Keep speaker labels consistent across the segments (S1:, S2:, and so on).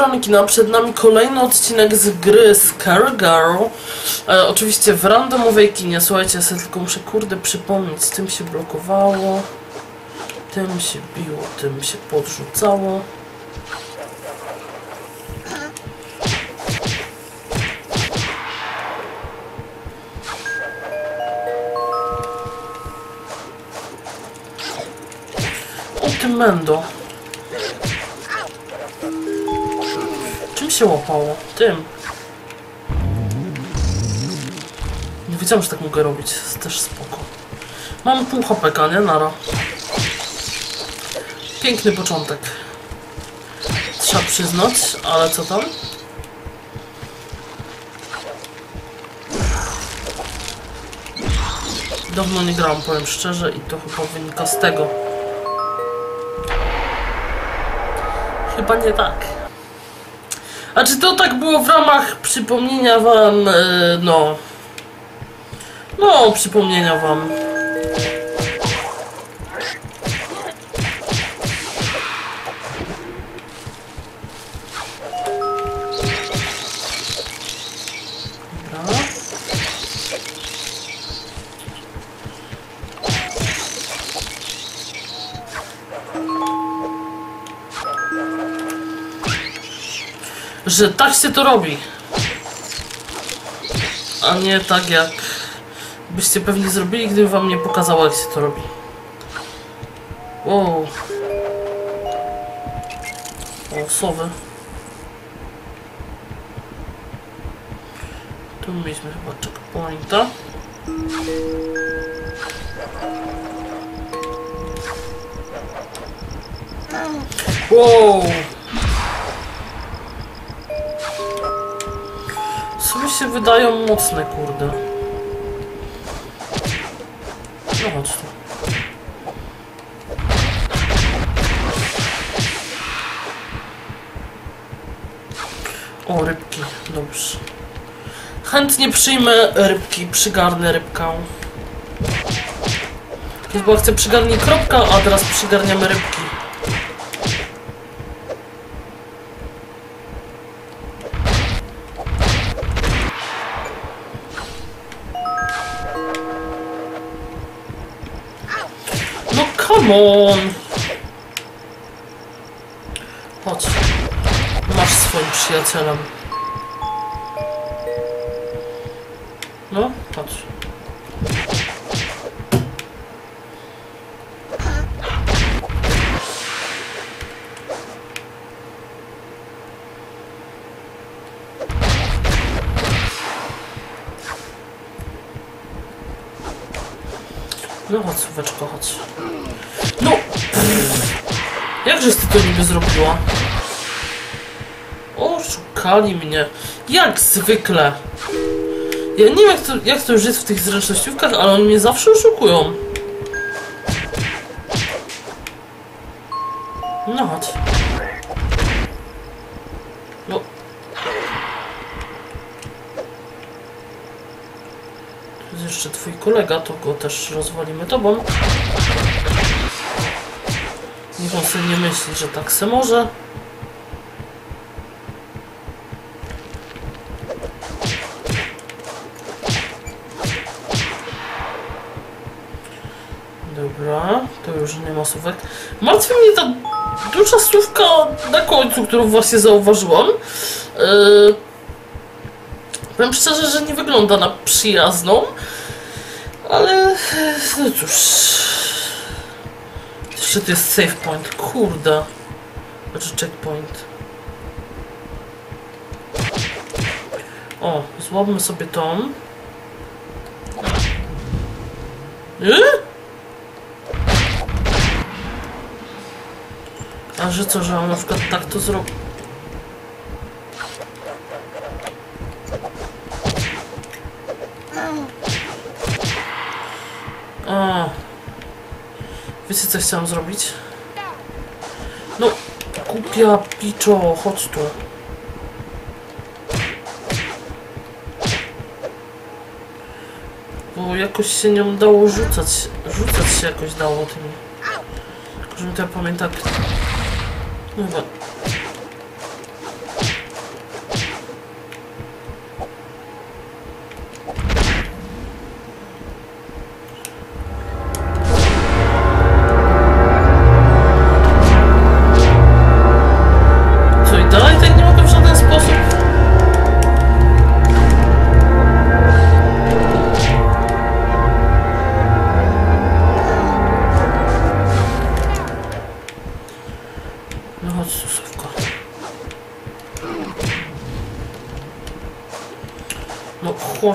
S1: strony kina przed nami kolejny odcinek z gry Scary Girl. E, oczywiście w randomowej kinie. Słuchajcie, ja sobie tylko muszę kurde przypomnieć. Tym się blokowało, tym się biło, tym się podrzucało. O tym mendo. Czym się łapało? Tym. Nie wiedziałem, że tak mogę robić. Jest też spoko. Mam pół hapeka, nie? Nara. Piękny początek. Trzeba przyznać, ale co tam? Dawno nie grałam, powiem szczerze, i to chyba wynika z tego. Chyba nie tak. A czy to tak było w ramach przypomnienia wam, e, no... No, przypomnienia wam. Że tak się to robi. A nie tak jak byście pewnie zrobili, gdybym wam nie pokazała jak się to robi. Wow. O, sowy. Tu mieliśmy chyba checkpointa. Wow. Wydają mocne, kurde. No tu. O, rybki, dobrze. Chętnie przyjmę rybki, przygarnę rybkę. Bo chcę przygarnij kropka, a teraz przygarniamy rybki. Come on! Chodź. Masz swoim przyjacielem. No, chodź. No chodź, słóweczko, chodź. Jakżeś ty to niby zrobiła? O, szukali mnie. Jak zwykle. Ja nie wiem jak to, jak to już jest w tych zręcznościówkach, ale oni mnie zawsze oszukują. No chodź. No. Tu jest jeszcze twój kolega, to go też rozwalimy tobą. On sobie nie myśli, że tak se może. Dobra, to już nie ma słówek. Martwi mnie ta duża słówka na końcu, którą właśnie zauważyłam. Yy, powiem szczerze, że nie wygląda na przyjazną, ale no cóż. Jeszcze to jest save point, kurde. Znaczy checkpoint. O, złapmy sobie tą. Yy? A że co, że on na przykład tak to zrobi? A. Wiecie co chciałam zrobić? No, kupia piczo, chodź tu. Bo jakoś się nią dało rzucać, rzucać się jakoś dało tymi. Tylko, że to ja pamiętam. No chyba.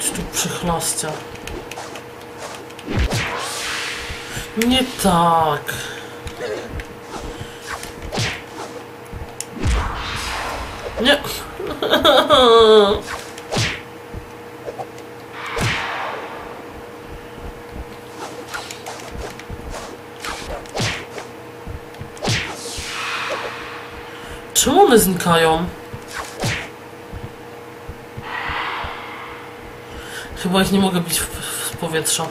S1: Chodź tu, przychlastia. Nie tak. Nie. Czemu one znikają? Chyba ich nie mogę bić w, w powietrza.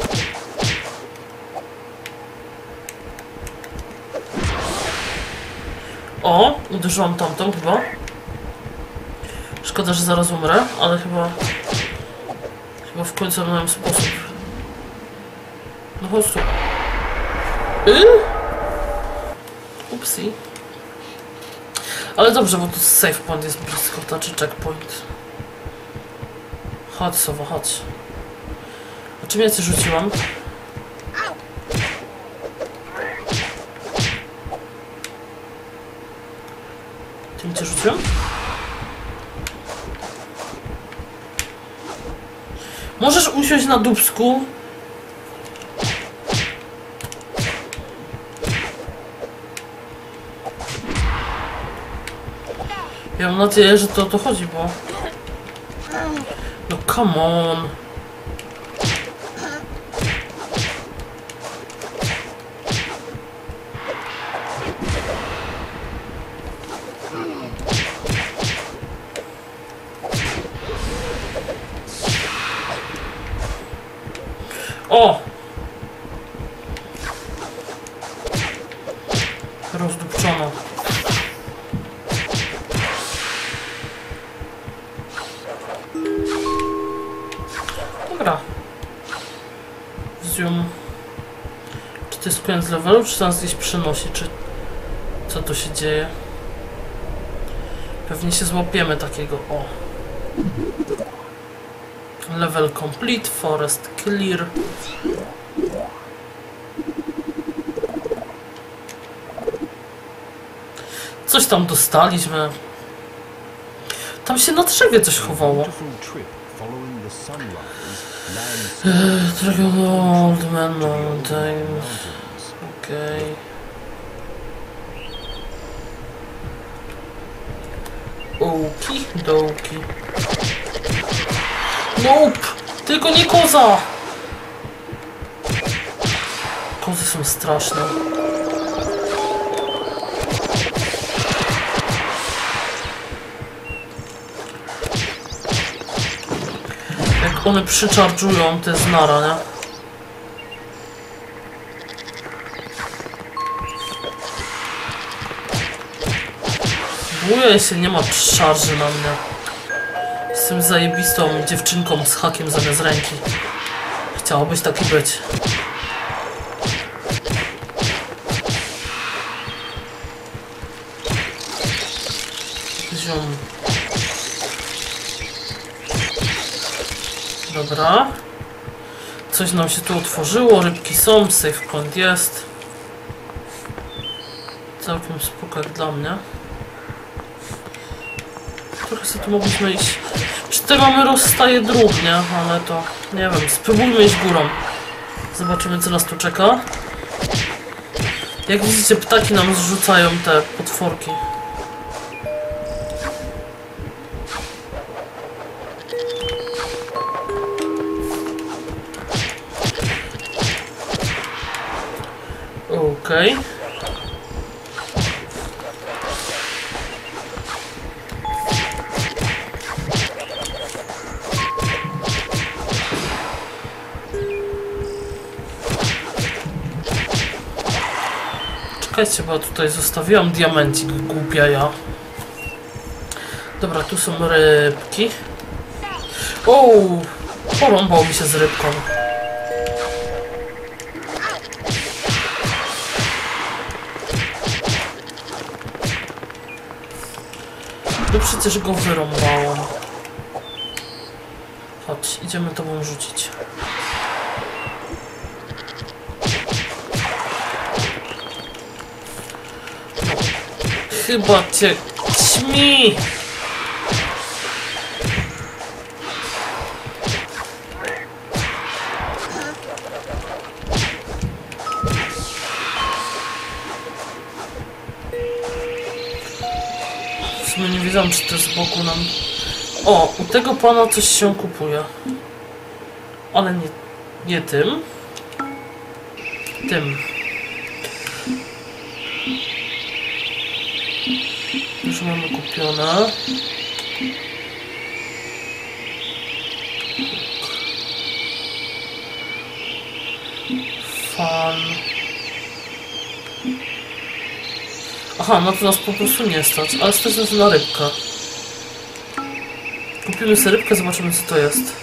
S1: O, uderzyłam tamtą chyba. Szkoda, że zaraz umrę, ale chyba... Chyba w końcu miałem sposób. No chodź tu. Y? Upsi. Ale dobrze, bo tu save point jest blisko, znaczy checkpoint. Chodź, Sowa, chodź. Czym ja cię rzuciłam? Czym cię rzuciłam? Możesz usiąść na dubsku? Ja mam nadzieję, że to o to chodzi, bo... No come on. Czy nas gdzieś przenosi, czy... Co tu się dzieje? Pewnie się złapiemy takiego, o. Level complete, forest clear. Coś tam dostaliśmy. Tam się na drzewie coś chowało. Dragon Old Man Mountain.
S2: mountains.
S1: Okej. Oki doki. Nope! Tylko nie koza! Kozy są straszne. Jak one przyczarczują, to jest nara, nie? Się, nie ma szarży na mnie. Jestem zajebistą dziewczynką z hakiem zamiast ręki. Chciałobyś taki być. Ziom. Dobra. Coś nam się tu otworzyło, rybki są, save point jest. Całkiem spoko jak dla mnie. Sobie tu mogliśmy iść. Czy te mamy rozstaje dróg, nie? Ale to nie wiem. Spróbujmy iść górą. Zobaczymy, co nas tu czeka. Jak widzicie, ptaki nam zrzucają te potworki. Czekajcie, bo tutaj zostawiłam diamencik, głupia ja. Dobra, tu są rybki. O, porąbał mi się z rybką. No przecież go wyrąbałam. Chodź, idziemy tobą rzucić. Chyba cię ćmi! Nie wiedziałam, czy to z boku nam. O, u tego pana coś się kupuje. Ale nie, nie tym. Tym. Już mamy kupione. Fan. Aha, no to nas po prostu nie stać, ale stać nas na rybkę. Kupimy sobie rybkę, zobaczymy co to jest.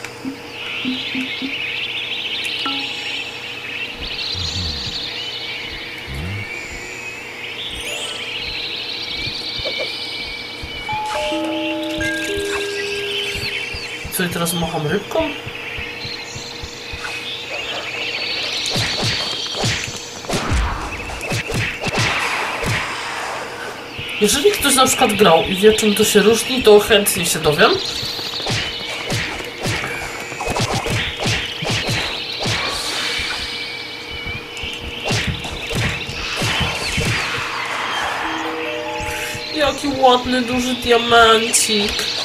S1: Teraz macham rybką? Jeżeli ktoś na przykład grał i wie czym to się różni, to chętnie się dowiem. Jaki ładny, duży diamencik.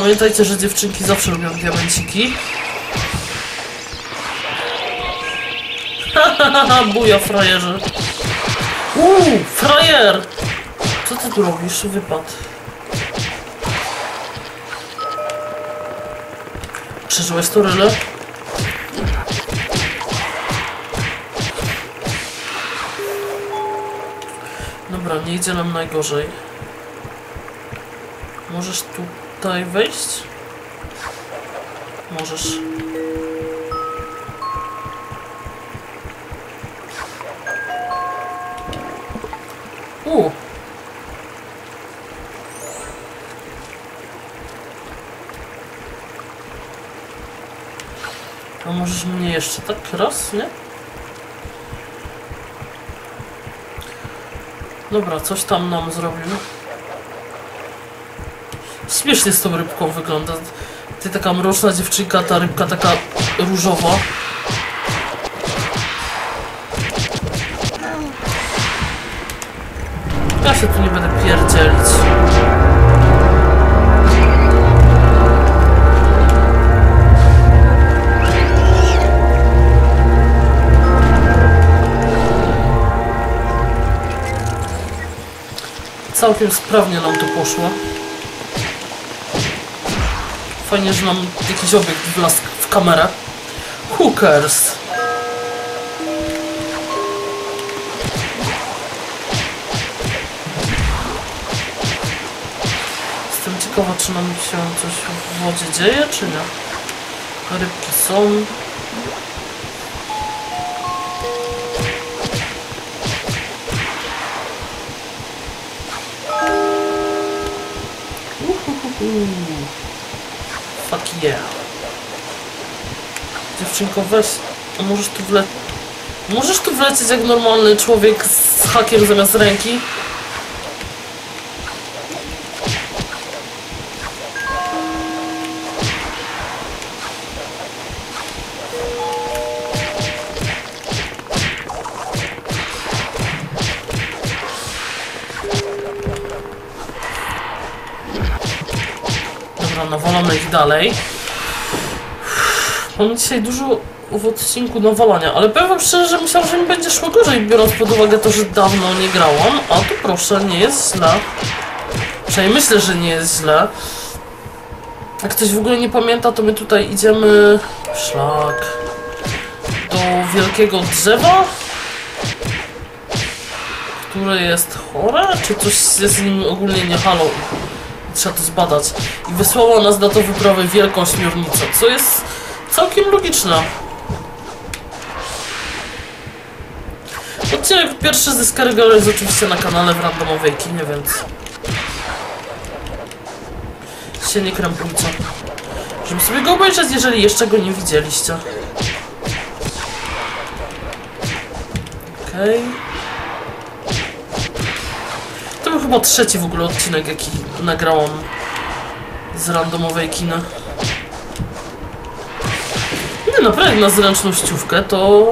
S1: Pamiętajcie, że dziewczynki zawsze lubią diamenciki. Hahaha, buja frajerze. Uuu, frajer! Co ty tu robisz? Wypad. Przeżyłeś to, Ryle? Dobra, nie idzie nam najgorzej. Możesz tutaj wejść? Możesz. U. A możesz mnie jeszcze tak raz, nie? Dobra, coś tam nam zrobił. Śmiesznie z tą rybką wygląda. Ty taka mroczna dziewczynka, ta rybka taka różowa. Ja się tu nie będę pierdzielić. Całkiem sprawnie nam to poszło. Fajnie, że nam jakiś obiekt wlazł w kamerę. Hookers. Jestem ciekawa, czy nam się coś w wodzie dzieje, czy nie. Rybki są. Fuck yeah. Dziewczynko, weź. A możesz tu wle... Możesz tu wlecieć jak normalny człowiek z hakiem zamiast ręki? Dalej. Mam dzisiaj dużo w odcinku nawalania, ale powiem wam szczerze, że myślałam, że mi będzie szło gorzej, biorąc pod uwagę to, że dawno nie grałam, a tu proszę, nie jest źle. Przynajmniej myślę, że nie jest źle. Jak ktoś w ogóle nie pamięta, to my tutaj idziemy... Szlak... Do wielkiego drzewa? Które jest chore? Czy coś jest z nim ogólnie nie halo? Trzeba to zbadać. I wysłała nas na to wyprawę wielką śmiornicę, co jest całkiem logiczne. Odcinek pierwszy ze Scarigalo jest oczywiście na kanale w randomowej kinie, więc... się nie krępujcie. Sobie go obejrzeć, jeżeli jeszcze go nie widzieliście. Okej. To był chyba trzeci w ogóle odcinek, jaki nagrałam z randomowej kina. Nie, naprawdę na zręcznościówkę to...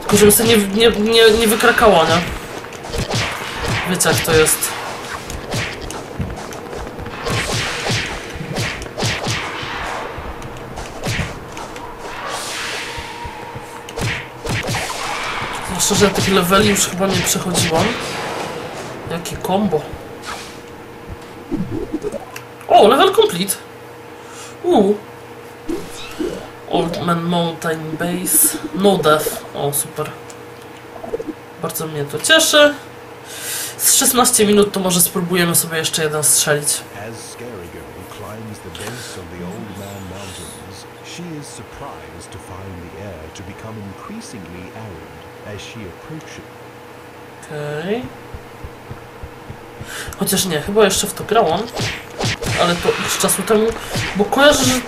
S1: Tylko żebym sobie nie, nie, nie, nie wykrakała, nie? Wiecie jak to jest. Zwłaszcza, że tych leveli już chyba nie przechodziłam. Jakie combo. O, level complete. Uuu. Old Man Mountain Base. No death. O, super. Bardzo mnie to cieszy. Z 16 minut to może spróbujemy sobie jeszcze jeden strzelić.
S2: She is surprised to find the air to become increasingly arid as she approaches.
S1: Okej. Chociaż nie, chyba jeszcze w to grałam. Ale to x czasu temu, bo kojarzę, że,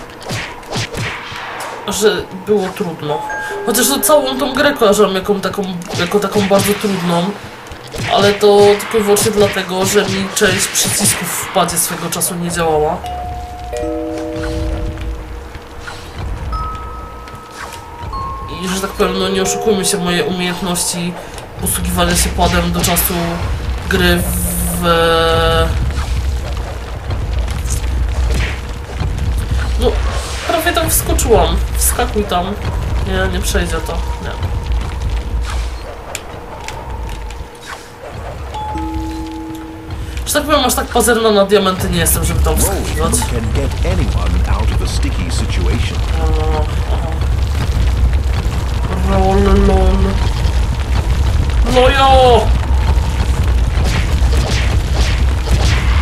S1: że było trudno. Chociaż to całą tą grę kojarzę jako taką, jako taką bardzo trudną. Ale to tylko i wyłącznie dlatego, że mi część przycisków w padzie swego czasu nie działała. I że tak powiem, no nie oszukujmy się, moje umiejętności posługiwania się padem do czasu gry w... No, prawie tam wskoczyłam. Wskakuj tam. Nie, nie przejdzie to. Nie. Że tak powiem, aż tak pazerna na diamenty nie jestem, żeby tam wskakiwać.
S2: Rolling can get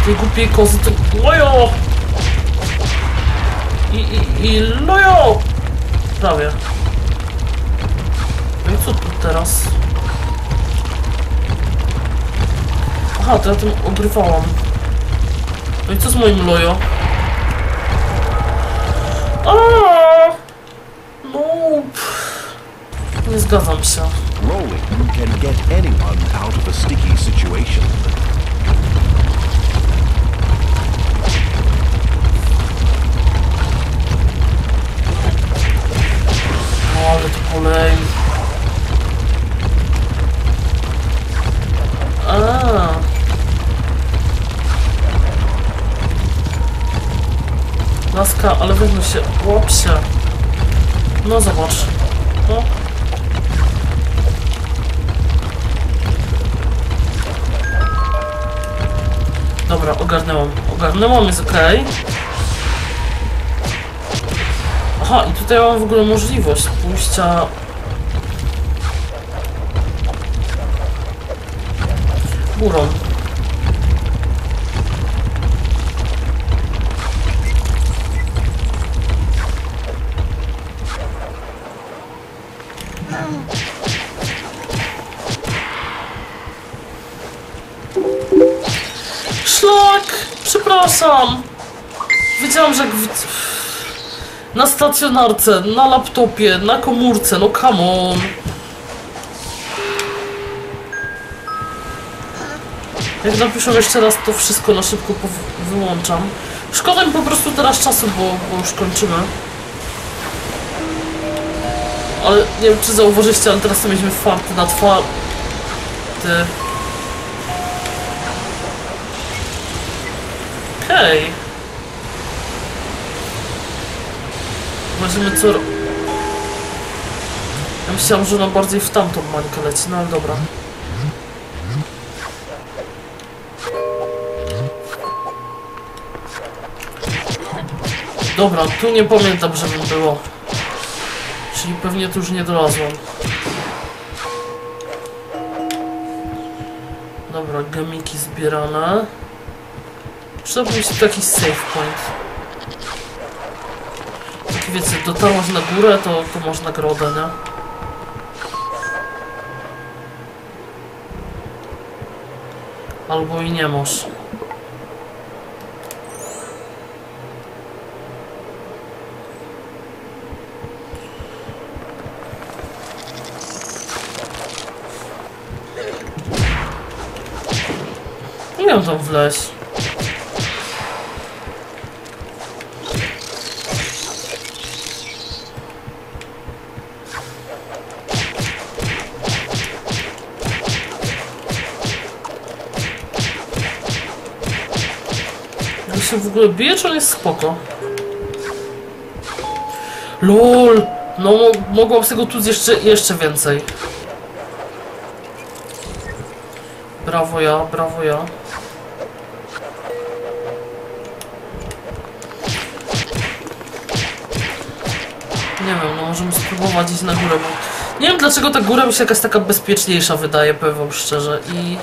S1: Ty głupie kozy, to lojo! I, i, i lojo! Prawie. No i co tu teraz? Aha, to ja tym obrywałam. No i co z moim lojo? Aaaa! Nope. Nie zgadzam się.
S2: Rolling can get anyone out of a sticky situation.
S1: Laska, ale weźmy się, łap się. No zobacz. No. Dobra, ogarnęłam. Ogarnęłam, jest okej. Aha, i tutaj mam w ogóle możliwość pójścia... Górą. Przepraszam! Wiedziałam, że... Na stacjonarce, na laptopie, na komórce, no come on. Jak napiszę jeszcze raz, to wszystko na szybko wyłączam. Szkoda mi po prostu teraz czasu, bo, bo już kończymy. Ale nie wiem, czy zauważyliście, ale teraz to mieliśmy farty na twarz. Okej. Zobaczymy co... ro- Ja myślałam, że ona bardziej w tamtą mańkę leci, no ale dobra. Dobra, tu nie pamiętam, żebym było. Czyli pewnie tu już nie dolazłam. Dobra, gemiki zbierane. Przydałby mi się taki save point. Tak wiecie, dotarłaś na górę, to, to masz nagrodę, nie? Albo i nie masz. Nie tam w. ogóle bije, czy on jest spoko? LOL! No, mo- mogłam z tego tu jeszcze, jeszcze więcej. Brawo ja, brawo ja. Nie wiem, no możemy spróbować iść na górę, bo... Nie wiem dlaczego ta góra mi się jakaś taka bezpieczniejsza wydaje, powiem szczerze. I...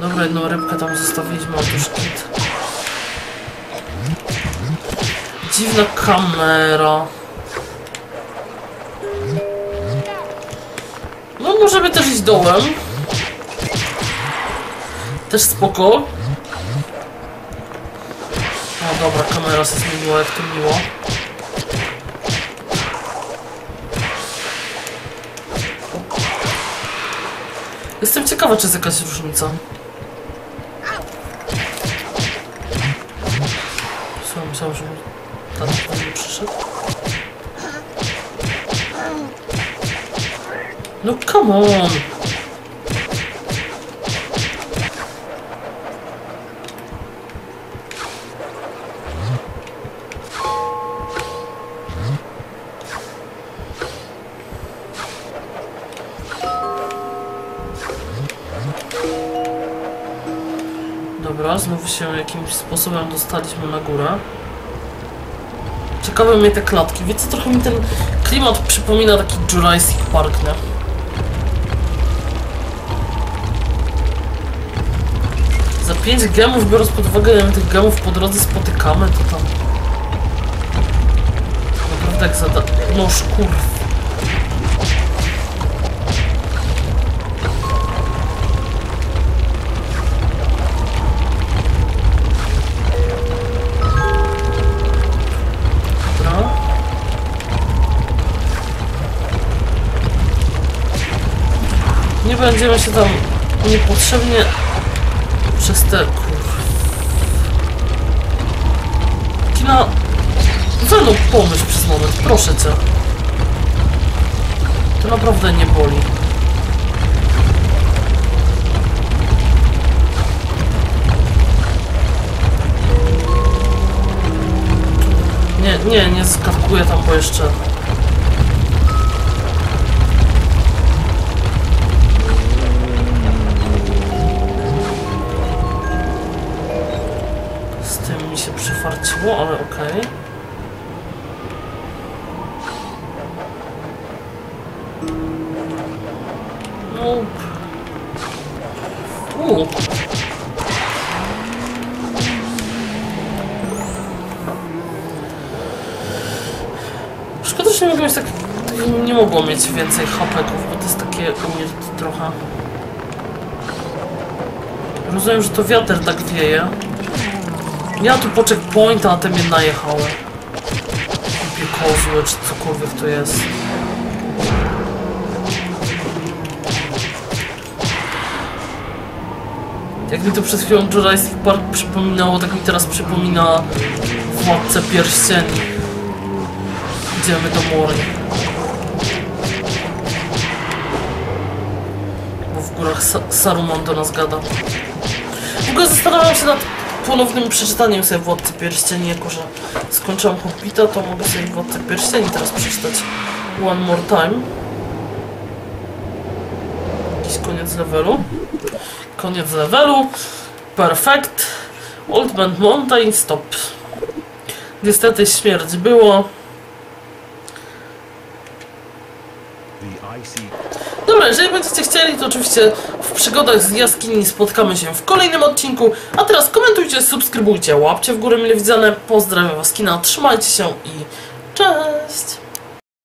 S1: Dobra, jedną rybkę tam zostawiliśmy, otóż kit. Dziwna kamera. No możemy też iść dołem. Też spoko. O dobra, kamera się zmieniła, jak to miło. Jestem ciekawa, czy jest jakaś różnica. Myślałem, że tam nie przyszedł. No come on! Dobra, znowu się jakimś sposobem dostaliśmy na górę. Ciekawe mnie te klatki. Wiecie, trochę mi ten klimat przypomina taki Jurassic Park, nie? Za 5 gemów, biorąc pod uwagę, ile tych gemów po drodze spotykamy, to tam... Naprawdę jak zada... No szkurw. Będziemy się tam niepotrzebnie przez te. Kina... Mną pomyśl przez moment, proszę cię. To naprawdę nie boli. Nie, nie, nie skakuję tam, bo jeszcze... Z tym mi się przyfarciło, ale okej. Nope. U. Szkoda, że nie mogłem mieć tak... Nie mogło mieć więcej hapeków, bo to jest takie weird trochę. Rozumiem, że to wiatr tak wieje. Ja tu po checkpointa, a te mnie najechały. Głupie kozły, czy cokolwiek to jest. Jak mi to przed chwilą Jurassic Park przypominało, tak mi teraz przypomina Władcę Pierścieni. Idziemy do Mori. Bo w górach Sa Saruman do nas gada. W ogóle zastanawiam się nad ponownym przeczytaniem sobie Władcy Pierścieni, jako że skończyłam Hobbita, to mogę sobie Władcę Pierścieni teraz przeczytać one more time. Jakiś koniec levelu. Koniec levelu. Perfekt. Old Man Mountain, stop. Niestety śmierć było. Dobra, jeżeli będziecie chcieli, to oczywiście przygodach z jaskini spotkamy się w kolejnym odcinku. A teraz komentujcie, subskrybujcie, łapcie w górę mile widziane. Pozdrawiam was kina, trzymajcie się i cześć!